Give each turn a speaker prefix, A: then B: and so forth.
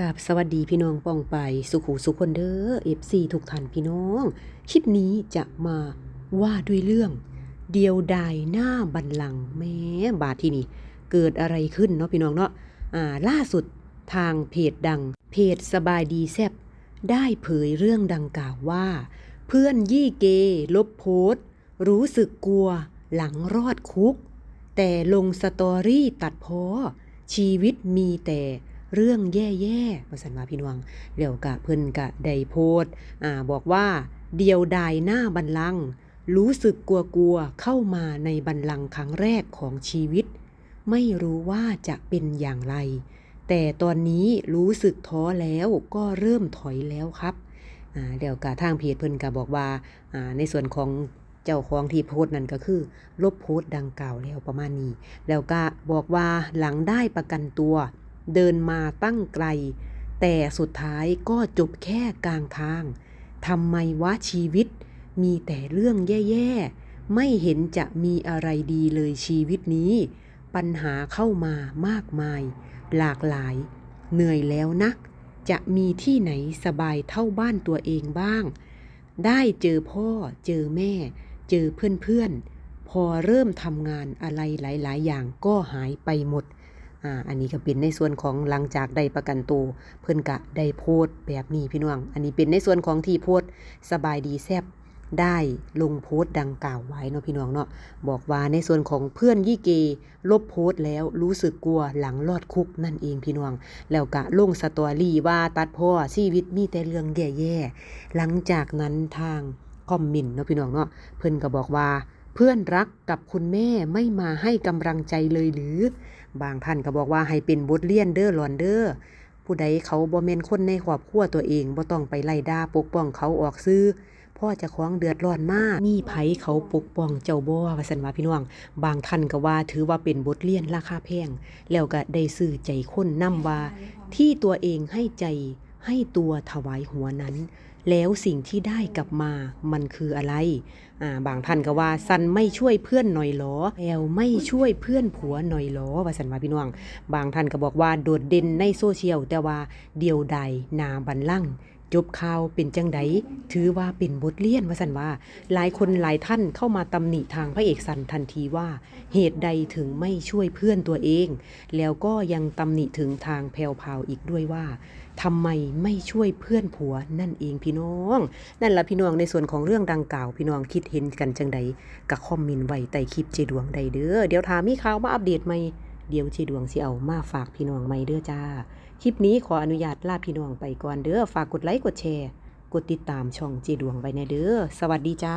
A: กับสวัสดีพี่น้องป้องไปสุขูสุคนเด้อเอฟซีทุกท่านพี่น้อง คลิปนี้จะมาว่าด้วยเรื่อง เดียวดายหน้าบันลังก์แม้บาทที่นี่ เกิดอะไรขึ้นเนาะพี่น้องเนาะอ่าล่าสุดทางเพจดัง เพจสบายดีแซบได้เผยเรื่องดังกล่าวว่า เพื่อนยี่เก ลบโพสต์รู้สึกกลัวหลังรอดคุก แต่ลงสตอรี่ตัดพอชีวิตมีแต่ เรื่องแย่ๆประสันว่าพี่น้องเดี๋ยวกะเพิ่นกะได้โพสต์อ่าบอกว่าเดียวดายหน้าบันลัง รู้สึกกลัวๆเข้ามาในบันลังครั้งแรกของชีวิต ไม่รู้ว่าจะเป็นอย่างไร แต่ตอนนี้รู้สึกท้อแล้วก็เริ่มถอยแล้วครับอ่าเดี๋ยวกะทางเพจเพิ่นกะบอกว่าอ่าในส่วนของเจ้าของที่โพสต์นั่นก็คือ ลบโพสต์ดังกล่าวแล้วประมาณนี้ แล้วก็บอกว่าหลังได้ประกันตัว เดินมาตั้งไกล แต่สุดท้ายก็จบแค่กลางทางทำไมวะชีวิต มีแต่เรื่องแย่ๆ ไม่เห็นจะมีอะไรดีเลยชีวิตนี้ ปัญหาเข้ามามากมาย หลากหลาย เหนื่อยแล้วนัก จะมีที่ไหนสบายเท่าบ้านตัวเองบ้าง ได้เจอพ่อ เจอแม่ เจอเพื่อนๆพอเริ่มทำงานอะไรหลาย ๆ อย่างก็หายไปหมด อ่าอันนี้ก็เป็นในส่วนของหลังจากได้ประกันตัวเพิ่นกะได้โพสแบบนี้พี่น้อง อันนี้เป็นในส่วนของที่โพสสบายดีแซบได้ลงโพสต์ดังกล่าวไว้เนาะพี่น้องเนาะบอกว่าในส่วนของเพื่อนยี่เกลบโพสต์แล้วรู้สึกกลัวหลังลอดคุกนั่นเองพี่น้อง แล้วก็ลงสตอรี่ว่าตัดพ่อชีวิตมีแต่เรื่องแย่ๆหลังจากนั้นทางคอมเมนเนาะพี่น้องเนาะเพิ่อนก็บอกว่าเพื่อนรักกับคุณแม่ไม่มาให้กำลังใจเลยหรือ บางท่านก็บอกว่าให้เป็นบทเรียนเด้อหลอนเด้อผู้ใดเขาบ่แมนคนในครอบครัวตัวเองบ่ต้องไปไล่ด่าปกป้องเขาออกซื้อพ่อจะคล้องเดือดร้อนมาก มีไผเขาปกป้องเจ้าบ่ว่าสันว่าพี่น้อง บางท่านก็ว่าถือว่าเป็นบทเรียนราคาแพง แล้วก็ได้ซื้อใจคนนํว่า ที่ตัวเองให้ใจให้ตัวถวายหัวนั้น แล้วสิ่งที่ได้กลับมามันคืออะไร อ่า บางท่านก็ว่าซันไม่ช่วยเพื่อนหน่อยหรอแอลไม่ช่วยเพื่อนผัวหน่อยหรอว่าสันว่าพี่น้อง บางท่านก็บอกว่าโดดเด่นในโซเชียลแต่ว่าเดียวใดนาบันลั่ง จบข่าวเป็นจังไดถือว่าเป็นบทเรียนว่าสันว่า หลายคนหลายท่านเข้ามาตำหนิทางพระเอกสันทันทีว่า เหตุใดถึงไม่ช่วยเพื่อนตัวเอง แล้วก็ยังตำหนิถึงทางแพรวพาวอีกด้วยว่าทำไมไม่ช่วยเพื่อนผัวนั่นเองพี่น้อง นั่นละพี่น้องในส่วนของเรื่องดังกล่าว พี่น้องคิดเห็นกันจังใดก็คอมเมนต์ไว้ใต้คลิปเจดวงใดเด้อเดี๋ยวถามมีข่าวมาอัปเดตใหม่ เดี๋ยวเจดวงสิเอามาฝากพี่น้องใหม่เด้อจ้า คลิปนี้ขออนุญาตลาพี่น้องไปก่อนเด้อ ฝากกดไลค์กดแชร์ กดติดตามช่องเจดวงไว้ในเด้อ สวัสดีจ้า